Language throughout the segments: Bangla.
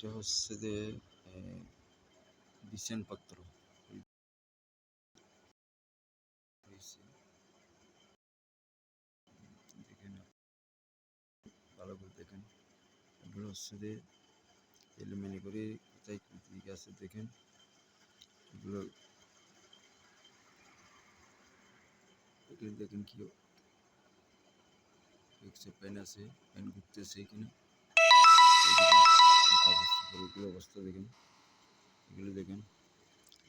এটা হচ্ছে যে বিছেন পাত্র। দেখেন ভালো করে দেখেন। এগুলো হচ্ছে যে, এলোমেলো করে কোথায় দিক আছে দেখেন। এগুলো এখানে দেখেন কি দেখছে, পেন আছে, পেন ঘুরতেছে এখানে। দেখেন।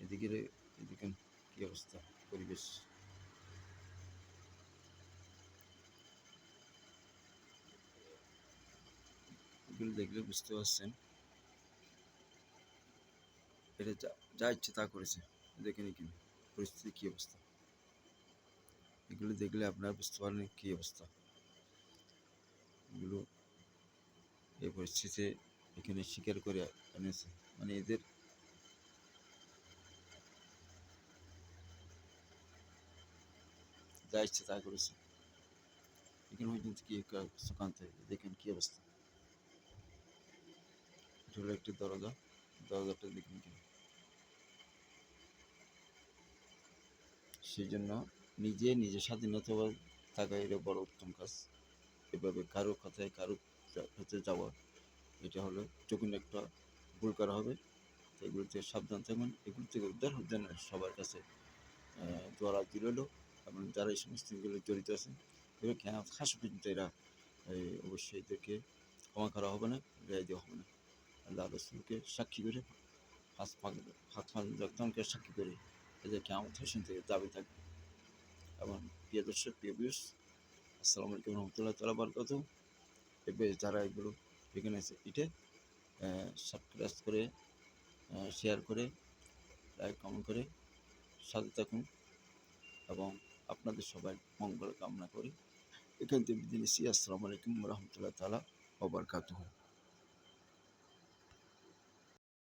এদিকে এদিকে কি অবস্থা, পরিবেশ? এগুলো দেখলে বুঝতে পারছেন। এটা যা ইচ্ছে তা করেছে। দেখেন এখানে, পরিস্থিতি কি অবস্থা। এগুলো দেখলে আপনারা বুঝতে পারেন কি অবস্থা। এগুলো এই পরিস্থিতিতে এখানে শিকার করে এনেছে মানে এদের যা তা করেছে এখানে পর্যন্ত কি সুকান্ত দেখেন কি অবস্থা এটা হলো একটি দরজা দরজাটা দেখুন কি সেই জন্য নিজে নিজে স্বাধীনতা থাকা এটা বড় উত্তম কাজ এভাবে কারও কথায় কারও হতে যাওয়া এটা হলো যখন একটা ভুল করা হবে এগুলো থেকে সাবধান থাকবেন এগুলো থেকে উদ্ধার হওয়ার জন্য সবার কাছে দোয়ারা দিল এবং যারা এই সমস্ত এগুলো জড়িত আছেন, এগুলো খাস পর্যন্ত এরা অবশ্যই এদেরকে ক্ষমা করা হবে না রেয়াই দেওয়া হবে না। আল্লাহ রসুলকে সাক্ষী করে, হাত হাত জগদানকে সাক্ষী করে এদের কেমন হোসেন থেকে দাবি থাকবে। এবং প্রিয় দর্শক, প্রিয় বিয়স আসসালামু আলাইকুম রহমতুল্লাহ তালা বারকাত। এবে যারা এগুলো এখানে ইটে সাবস্ক্রাইব করে শেয়ার করে লাইক কমেন্ট করে, সাথে থাকুন। এবং আপনাদের সবাই মঙ্গল কামনা করি। এখান থেকে বিদিন আসসালামু আলাইকুম রহমতুল্লাহ তালা ওবরকাতুহ